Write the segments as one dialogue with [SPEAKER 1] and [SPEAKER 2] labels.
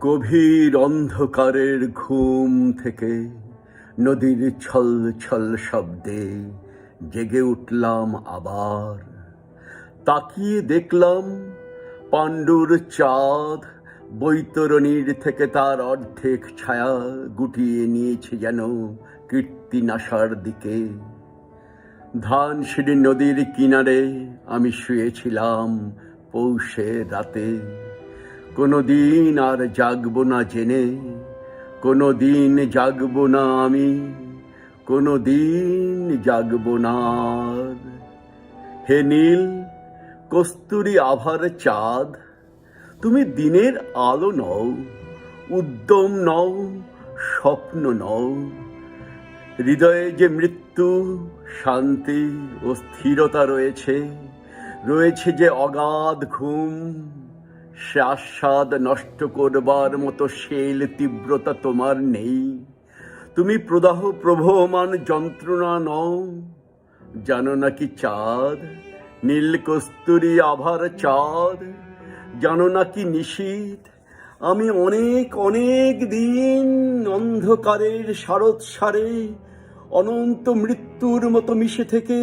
[SPEAKER 1] গভীর অন্ধকারের ঘুম থেকে নদীর ছল ছল শব্দে জেগে উঠলাম আবার। তাকিয়ে দেখলাম পাণ্ডুর চাঁদ বৈতরণীর থেকে তার অর্ধেক ছায়া গুটিয়ে নিয়েছে যেন কীর্তিনাশার দিকে। ধানসিঁড়ি নদীর কিনারে আমি শুয়েছিলাম পৌষে রাতে। কোনো দিন আর জাগব না জেনে, কোনো দিন জাগব না আমি, কোনো দিন জাগব না। হে নীল, কস্তুরী আভার চাঁদ, তুমি দিনের আলো নও, উদ্যম নও, স্বপ্ন নও হৃদয়ে যে মৃত্যু, শান্তি ও স্থিরতা রয়েছে রয়েছে যে অগাধ ঘুম সে আস্বাদ নষ্ট করবার মতো শেল তীব্রতা তোমার নেই। তুমি প্রদাহ প্রবহমান যন্ত্রণা নও। জানো নাকি চাঁদ? নীল কস্তুরী আভার চাঁদ। জানো নাকি নিশীথ? আমি অনেক অনেক দিন অন্ধকারের শারদ সারে অনন্ত মৃত্যুর মতো মিশে থেকে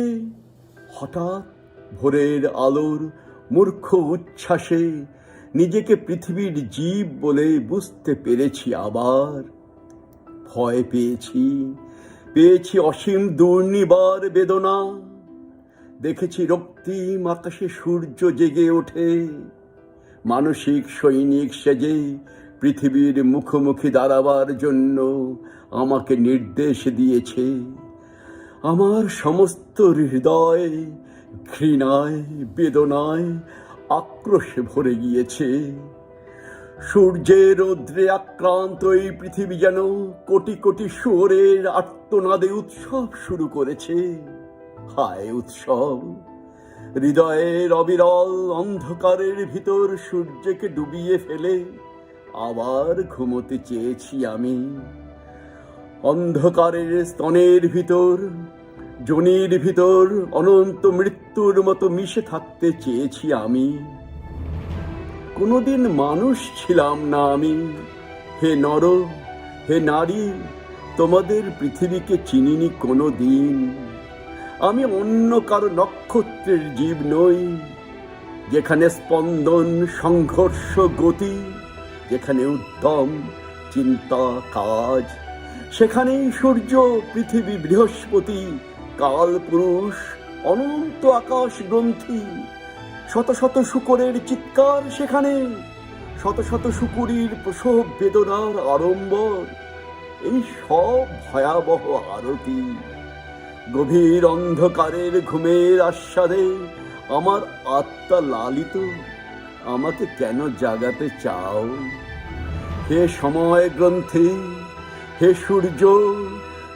[SPEAKER 1] হঠাৎ ভোরের আলোর মূর্খ উচ্ছ্বাসে নিজেকে পৃথিবীর জীব বলে বুঝতে পেরেছি আবার। ভয় পেয়েছি পেয়েছি অসীম দুর্নিবার বেদনা। দেখেছি রক্তিম আকাশে সূর্য জেগে ওঠে। মানসিক, সৈনিক সেজে পৃথিবীর মুখোমুখি দাঁড়াবার জন্য আমাকে নির্দেশ দিয়েছে। আমার সমস্ত হৃদয় ঘৃণায়, বেদনায় আক্রোশে ভরে গিয়েছে। সূর্যের রৌদ্রে আক্রান্ত এই পৃথিবী যেন কোটি কোটি সুরের আত্মনাদে উৎসব শুরু করেছে। হায় উৎসব! হৃদয়ের অবিরল অন্ধকারের ভিতর সূর্যকে ডুবিয়ে ফেলে আবার ঘুমোতে চেয়েছি আমি। অন্ধকারের স্তনের ভিতর জনির ভিতর অনন্ত মৃত্যুর মতো মিশে থাকতে চেয়েছি আমি। কোনোদিন মানুষ ছিলাম না আমি। হে নর, হে নারী, তোমাদের পৃথিবীকে চিনিনি কোনো দিন আমি অন্য কারও নক্ষত্রের জীব নই, যেখানে স্পন্দন, সংঘর্ষ, গতি, যেখানে উদ্যম, চিন্তা, কাজ, সেখানেই সূর্য, পৃথিবী, বৃহস্পতি কাল পুরুষ, অনন্ত আকাশ গ্রন্থি। শত শত শুকরের চিৎকার সেখানে, শত শত শুকুরির প্রসব বেদনার আড়ম্বর। এই সব ভয়াবহ আরতি, গভীর অন্ধকারের ঘুমের আস্বাদে আমার আত্মা লালিত। আমাকে কেন জাগাতে চাও? হে সময় গ্রন্থি, হে সূর্য,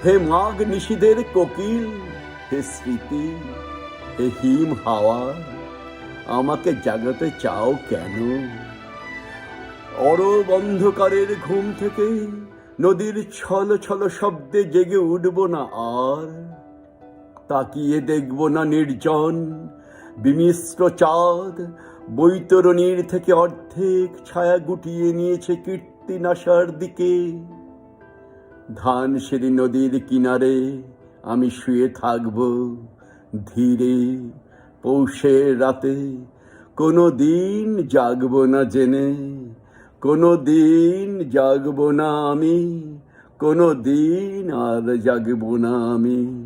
[SPEAKER 1] হে মাঘ নিশীদের কোকিল হে স্মৃতি, হে হিম হাওয়া, আমাকে জাগাতে চাও কেন? অরব অন্ধকারের ঘুম থেকে নদীর ছল ছল শব্দে জেগে উঠব না আর, তাকিয়ে দেখব না নির্জন, বিমিশ্র চাঁদ, বৈতরণীর থেকে অর্ধেক ছায়া গুটিয়ে নিয়েছে কীর্তিনাশার দিকে। ধানসিঁড়ি নদীর কিনারে আমি শুয়ে থাকব। ধীরে পৌষের রাতে কোনো দিন জাগব না জেনে, কোনো দিন জাগব না আমি, কোনো দিন আর জাগব না আমি।